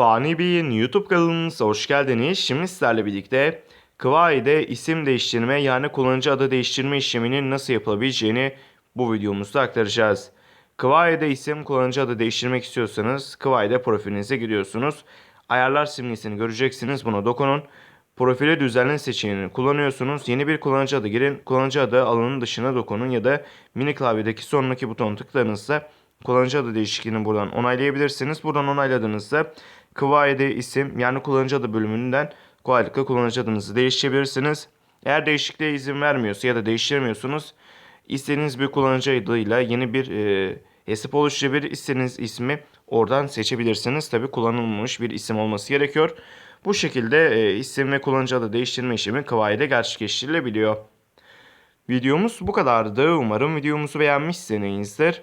Fani Bey'in YouTube kanalınıza hoş geldiniz. Şimdi sizlerle birlikte Kıvayi'de isim değiştirme yani kullanıcı adı değiştirme işleminin nasıl yapılabileceğini bu videomuzda aktaracağız. Kıvayi'de isim kullanıcı adı değiştirmek istiyorsanız Kıvayi'de profilinize giriyorsunuz. Ayarlar simgesini göreceksiniz. Buna dokunun. Profile düzenlen seçeneğini kullanıyorsunuz. Yeni bir kullanıcı adı girin. Kullanıcı adı alanın dışına dokunun ya da mini klavyedeki sonraki buton tıkladığınızda kullanıcı adı değişikliğini buradan onaylayabilirsiniz. Buradan onayladığınızda Kıvayi'de isim yani kullanıcı adı bölümünden kolaylıkla kullanıcı adınızı değiştirebilirsiniz. Eğer değişikliğe izin vermiyorsa ya da değiştiremiyorsunuz istediğiniz bir kullanıcı adıyla yeni bir e, hesap oluşturabilir. İstediğiniz ismi oradan seçebilirsiniz. Tabi kullanılmış bir isim olması gerekiyor. Bu şekilde e, isim ve kullanıcı adı değiştirme işlemi Kıvayi'de gerçekleştirilebiliyor. Videomuz bu kadardı. Umarım videomuzu beğenmişsinizdir.